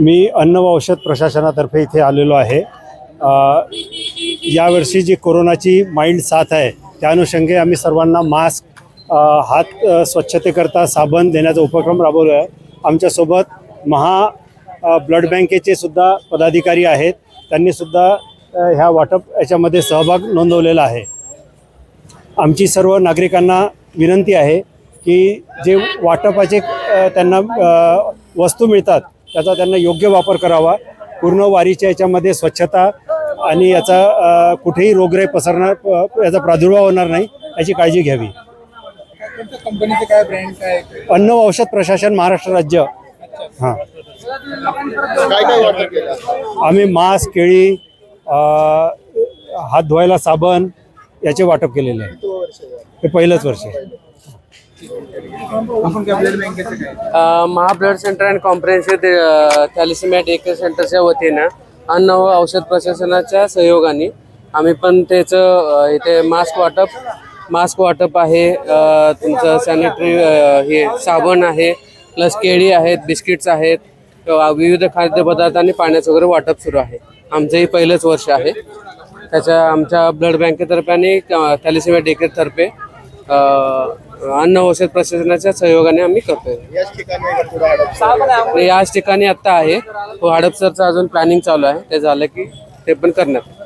मी अन्न व औषध प्रशासनातर्फे इथे आलेलो आहे. यावर्षी जी कोरोनाची माइल्ड साथ आहे त्या अनुषंगे आम्ही सर्वांना मास्क हात स्वच्छतेकरता साबण देण्याचा उपक्रम राबवलो आहे आमच्यासोबत महा ब्लड बँकेचे सुद्धा पदाधिकारी आहेत. त्यांनीसुद्धा ह्या वाटप याच्यामध्ये सहभाग नोंदवलेला आहे. आमची सर्व नागरिकांना विनंती आहे की जे वाटपाचे त्यांना वस्तू मिळतात त्याचा त्यांना योग्य वापर करावा. पूर्ण वारीच्या याच्यामध्ये स्वच्छता आणि याचा कुठेही रोगराई पसरणार याचा प्रादुर्भाव होणार नाही याची काळजी घ्यावी. कंपनीचे काय ब्रँड काय अन्न व औषध प्रशासन महाराष्ट्र राज्य. हां. काय काय वाटप केलं? आम्ही मास्क केळी हात धुवायला साबण याचे वाटप केलेले आहे? हे पहिलंच वर्ष आहे. महाब्लड सेंटर अँड कॉम्प्रेन्सिव्ह थॅलिसिमिया एक सेंटरच्या वतीनं अन्न व औषध प्रशासनाच्या सहयोगाने आम्ही पण त्याचं इथे मास्क वाटप मास्क वाटप आहे. तुमचं सॅनिटरी हे साबण आहे प्लस केळी आहेत बिस्किट्स आहेत विविध खाद्यपदार्थ आणि पाण्याचं वगैरे वाटप सुरू आहे. आमचं हे पहिलंच वर्ष आहे. त्याच्या आमच्या ब्लड बँकेतर्फे आणि थॅलिसिमिया डेकेतर्फे अन्न औषध प्रशासनाच्या सहयोगाने आम्ही करतोय. याच ठिकाणी आत्ता आहे. तो हडपसरचं अजून प्लॅनिंग चालू आहे. ते झालं की ते पण करण्यात